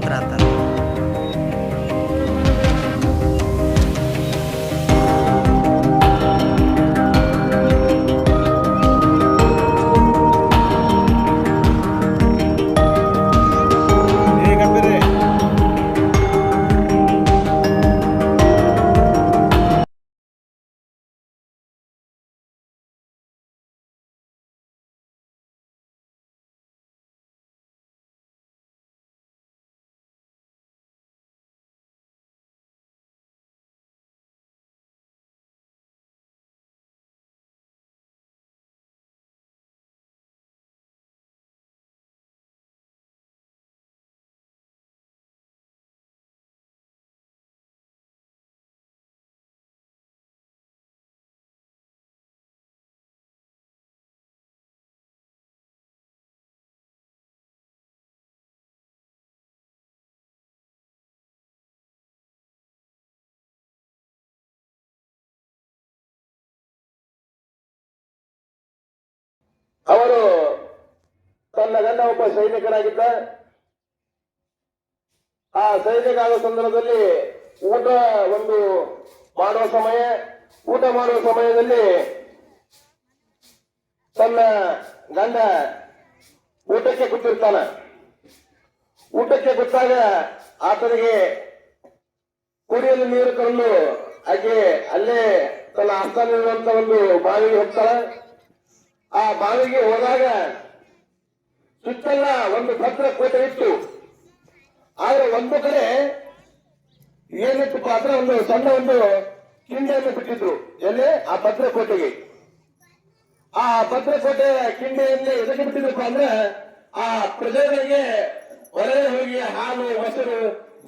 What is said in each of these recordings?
trata. ಅವರು ತನ್ನ ಗಂಡ ಒಬ್ಬ ಸೈನಿಕನಾಗಿದ್ದ. ಆ ಸೈನಿಕ ಆದ ಸಂದರ್ಭದಲ್ಲಿ ಊಟ ಒಂದು ಮಾಡುವ ಸಮಯ, ಊಟ ಮಾಡುವ ಸಮಯದಲ್ಲಿ ತನ್ನ ಗಂಡ ಊಟಕ್ಕೆ ಕೂತಿರ್ತಾನ. ಊಟಕ್ಕೆ ಕೂತಾಗ ಆತನಿಗೆ ಕುಡಿಯಲು ನೀರು ತಂದು ಆಕೆ ಅಲ್ಲೇ ತನ್ನ ಆಸ್ಥಾನವಿರುವಂತ ಒಂದು ಬಾವಿಗೆ ಹೋಗ್ತಾಳ. ಆ ಬಾವಿಗೆ ಹೋದಾಗ ಸುತ್ತಲ್ಲ ಒಂದು ಪತ್ರ ಕೋಟೆ ಇತ್ತು. ಆದ್ರೆ ಒಂದು ಕಡೆ ಏನಿತ್ತು ಪಾತ್ರ ಒಂದು ಸಣ್ಣ ಒಂದು ಕಿಂಡಿಯನ್ನು ಬಿಟ್ಟಿದ್ರು. ಎಲ್ಲಿ? ಆ ಭದ್ರಕೋಟೆಗೆ ಆ ಭದ್ರಕೋಟೆ ಕಿಂಡಿಯಲ್ಲಿ ಎದಕ್ಕೆ ಬಿಟ್ಟಿದ್ರಪ್ಪ ಅಂದ್ರೆ ಆ ಪ್ರಜೆಗಳಿಗೆ ಹೊರಗೆ ಹೋಗಿ ಹಾಲು, ಮೊಸರು,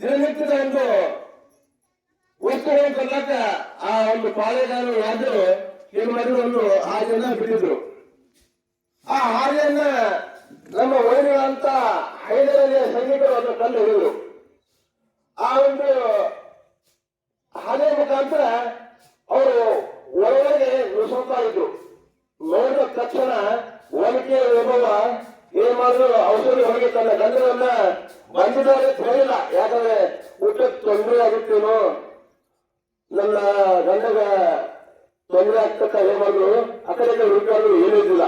ದಿನನಿತ್ಯದ ಒಂದು ವಸ್ತುಗಳನ್ನು ಕೊಡ್ಲಾಕ ಆ ಒಂದು ಪಾಳೆಗಾರರು ಯಾರು? ಏನು ಮಾಡಿದ್ರು? ಒಂದು ಹಾಗೆಲ್ಲ ಬಿಟ್ಟಿದ್ರು. ಆ ಹಾರಿಯನ್ನ ನಮ್ಮ ವೈರಿಗಳಂತ ಹೈದರಾಲಿಯ ಸೈನಿಕರು ಅದನ್ನು ಕಂಡು ಹಿಡಿದರು ಆ ಒಂದು ಹಾರಿಯ ಮುಖಾಂತರ ಅವರು ಒಳಗೆ ನುಸುತ್ತಾ ಇದ್ರು. ನೋಡಿದ ತಕ್ಷಣ ಒಲಿಕೆಯ ವಿಭವ ಏನ್ ಮಾಡಿದ್ರು ಔಷಧಿ ಹೋಗಿ ತನ್ನ ಗಂಧವನ್ನ ಬಂದಿದ್ದಾರೆ ಹೇಳಿಲ್ಲ. ಯಾಕಂದ್ರೆ ಊಟಕ್ಕೆ ತೊಂದರೆ ಆಗುತ್ತೇನೋ, ನನ್ನ ಗಂಡಗ ತೊಂದರೆ ಆಗ್ತಕ್ಕ ಏನ್ ಆ ಕಡೆ ಹುಡುಕಾದ್ರು ಏನೂ ಇದ್ದಿಲ್ಲ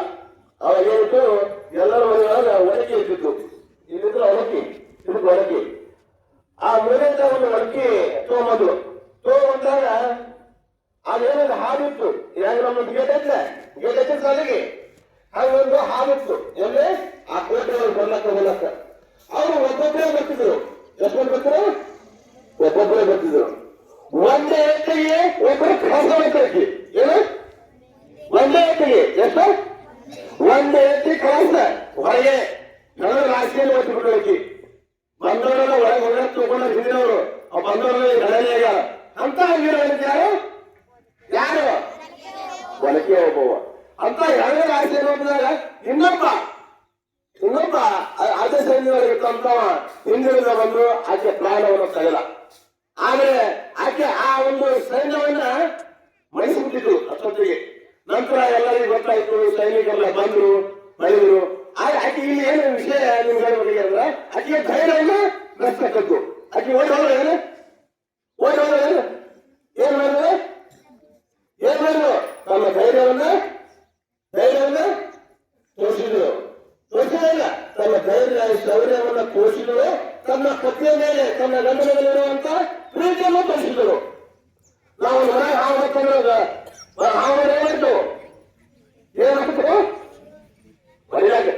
ಅದೇನೊಂದು ಹಾವಿತ್ತು ಇವಾಗ ನಮ್ಮೊಂದು ಗೇಟ್ ಐತ್ಲ ಗೇಟ್ ಐತಿ ಸಾಲಿಗೆ ಒಂದು ಹಾವಿತ್ತು ಎಲ್ಲಿ? ಆ ಕೋಟೆ ಅವ್ರು ಬರ್ಲಕ್ಕ ಬರ್ಲಕ್ಕ. ಅವರು ಒಬ್ಬೊಬ್ಬರೇ ಬರ್ತಿದ್ರು. ಎಷ್ಟು ಮಂದಿ ಬರ್ತಿದ್ರು ಒಬ್ಬೊಬ್ಬರೇ ಬರ್ತಿದ್ರು. ಒಂದೇ ಎತ್ತಿಗೆ ಒಬ್ಬರು ಮಾಡ್ತಾರೆ ಏನು? ಒಂದೇ ಎತ್ತಿಗೆ. ಎಷ್ಟು? ಒಂದೇ ಎತ್ತಿ ಕಾಸ ಹೊರಗೆ ನನ್ನ ರಾಜಕೀಯ ಒತ್ತಿ ಬಿಡೋಕಿ ಬಂದವರೆಲ್ಲ ಒಳಗೆ ಒಳಗೆ ತಗೊಂಡು ಹಿಂದಿನವರು ಆ ಬಂದವರೆಲ್ಲ ಗಣನೆ ಆಗ್ಯಾರ. ಅಂತ ಯಾರು ಯಾರು ಒಳಗೆ ಒಬ್ಬವ ಅಂತ ಎರಡನೇ ರಾಶಿಯಲ್ಲಿ ಒಬ್ಬದಾಗ ಇನ್ನೊಬ್ಬ. ಇನ್ನೊಬ್ಬ. ಆಚೆ ಸೈನ್ಯದೊಳಗೆ ತಂತವ ಹಿಂದಿನಿಂದ ಬಂದು ಆಕೆ ಪ್ರಾಣವನ್ನು ತೆಗೆದ ಆದ್ರೆ ಆಕೆ ಆ ಒಂದು ಸೈನ್ಯವನ್ನ ಮಣಿಸಿಬಿಟ್ಟಿದ್ರು ಅಷ್ಟೊತ್ತಿಗೆ. ನಂತರ ಎಲ್ಲರಿಗೂ ಗೊತ್ತಾಯ್ತು ಸೈನಿಕರೆಲ್ಲ ಬಂದ್ರು ಬಳಿದ್ರು ಆದ್ರೆ ಆಕೆ ಇಲ್ಲಿ ಏನು ವಿಷಯ ನಿಮ್ಗೆ ಹೇಳ್ಬೇಕಾಗಿ ಅಂದ್ರೆ ಆಕೆಗೆ ಧೈರ್ಯವನ್ನು ನಷ್ಟಕ್ಕದ್ದು ಆಕೆ ಓಡಿ ಹೋದ್ರೆ ಏನು? ಓಡಿ ಹೋದ್ರೆ ಏನು? ಏನ್ ಮಾಡಿದ್ರೆ ಏನ್ ಮಾಡಿದ್ರು ತಮ್ಮ ಧೈರ್ಯವನ್ನ ಧೈರ್ಯವನ್ನ ತೋರಿಸಿದ್ರು. ತೋರಿಸಲಿಲ್ಲ ತಮ್ಮ ಧೈರ್ಯ ಶೌರ್ಯವನ್ನ ತೋರಿಸಿದ್ರು ತನ್ನ ಪತ್ನಿಯ ಮೇಲೆ, ತನ್ನ ಗಂಡನಲ್ಲಿರುವಂತ ಪ್ರೀತಿಯನ್ನು ತೋರಿಸಿದ್ರು. ನಾವು ಮನೆ ಹಾವನ ತಂದಾಗ ಹಾವನ ಏನಾಯ್ತು ಏನಾಯ್ತು